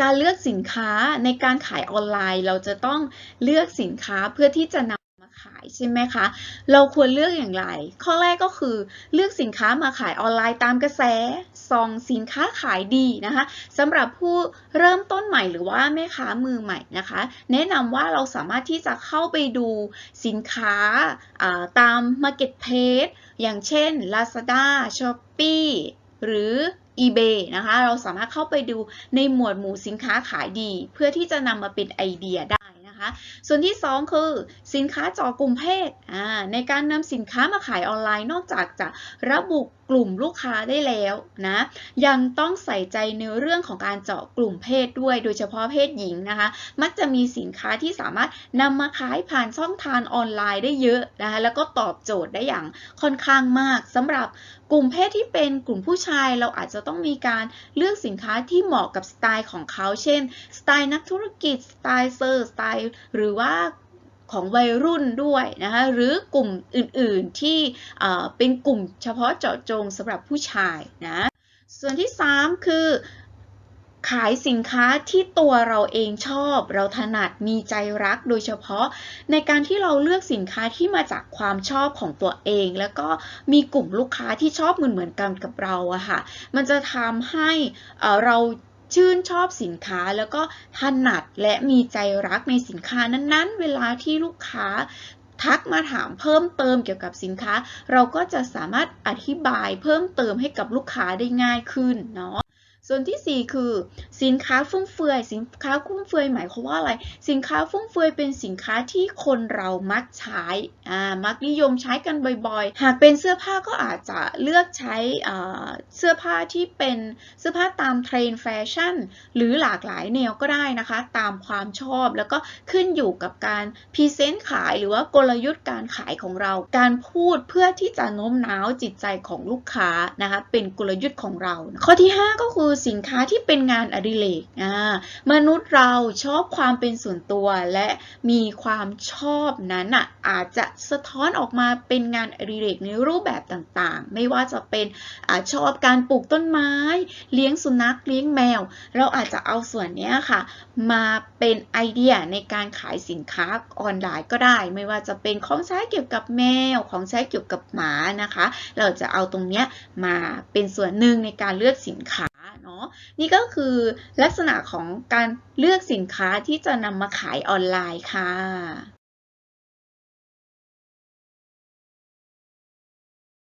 การเลือกสินค้าในการขายออนไลน์ เราจะต้องเลือกสินค้าเพื่อที่จะนำมาขายใช่ไหมคะ เราควรเลือกอย่างไร ข้อแรกก็คือเลือกสินค้ามาขายออนไลน์ตามกระแสส่องสินค้าขายดีนะคะสำหรับผู้เริ่มต้นใหม่หรือว่าแม่ค้ามือใหม่นะคะ แนะนำว่าเราสามารถที่จะเข้าไปดูสินค้าาตาม Marketplace อย่างเช่น Lazada, Shopee หรือ eBay นะคะ เราสามารถเข้าไปดูในหมวดหมู่สินค้าขายดี เพื่อที่จะนำมาเป็นไอเดียได้นะคะ ส่วนที่ 2 คือสินค้าจอกลุ่มเพศในการนำสินค้ามาขายออนไลน์นอกจากจะระบุกลุ่มลูกค้าได้แล้วนะ ยังต้องใส่ใจในเรื่องของการเจาะกลุ่มเพศด้วย โดยเฉพาะเพศหญิงนะคะ มักจะมีสินค้าที่สามารถนำมาขายผ่านช่องทางออนไลน์ได้เยอะนะคะ แล้วก็ตอบโจทย์ได้อย่างค่อนข้างมากสำหรับกลุ่มเพศที่เป็นกลุ่มผู้ชายเราอาจจะต้องมีการเลือกสินค้าที่เหมาะกับสไตล์ของเขา เช่น สไตล์นักธุรกิจ สไตล์เซอร์ สไตล์ หรือว่า ของวัยรุ่นด้วยนะคะหรือกลุ่มอื่นๆที่เป็นกลุ่มเฉพาะเจาะจงสำหรับผู้ชายนะส่วนที่ 3 คือ ขายสินค้าที่ตัวเราเองชอบ เราถนัดมีใจรักโดยเฉพาะในการที่เราเลือกสินค้าที่มาจากความชอบของตัวเอง แล้วก็มีกลุ่มลูกค้าที่ชอบเหมือนเหมือนๆกันกับเราอะค่ะมันจะทำให้เรา ชื่นชอบสินค้าแล้วก็ถนัดและมีใจรักในสินค้านั้นๆ เวลาที่ลูกค้าทักมาถามเพิ่มเติมเกี่ยวกับสินค้า เราก็จะสามารถอธิบายเพิ่มเติมให้กับลูกค้าได้ง่ายขึ้นเนาะ ส่วนที่ 4 คือ สินค้าฟุ่มเฟือย สินค้าฟุ่มเฟือยหมายความว่าอะไร สินค้าฟุ่มเฟือยเป็นสินค้าที่คนเรามักใช้อ่ามักนิยมใช้กันบ่อยๆ หากเป็นเสื้อผ้าก็อาจจะเลือกใช้อ่าเสื้อผ้าที่เป็นเสื้อผ้าตามเทรนด์แฟชั่น หรือหลากหลายแนวก็ได้นะคะ ตามความชอบแล้วก็ขึ้นอยู่กับการพรีเซนต์ขายหรือว่ากลยุทธ์การขายของเรา การพูดเพื่อที่จะโน้มน้าวจิตใจของลูกค้านะคะเป็นกลยุทธ์ของเรา ข้อที่ 5 ก็คือสินค้าที่เป็นงานอดิเรกอ่ามนุษย์เราชอบความเป็นส่วนตัวและมีความชอบนั้นอะอาจจะสะท้อนออกมาเป็นงานอดิเรกในรูปแบบต่างๆ ไม่ว่าจะเป็นอาชอบการปลูกต้นไม้ เลี้ยงสุนัขเลี้ยงแมว เราอาจจะเอาส่วนนี้ค่ะ มาเป็นไอเดียในการขายสินค้าออนไลน์ก็ได้ ไม่ว่าจะเป็นของใช้เกี่ยวกับแมวของใช้เกี่ยวกับหมานะคะ เราจะเอาตรงนี้มาเป็นส่วนหนึ่งในการเลือกสินค้า เนาะนี่ก็คือลักษณะของการเลือกสินค้าที่จะนำมาขายออนไลน์ค่ะ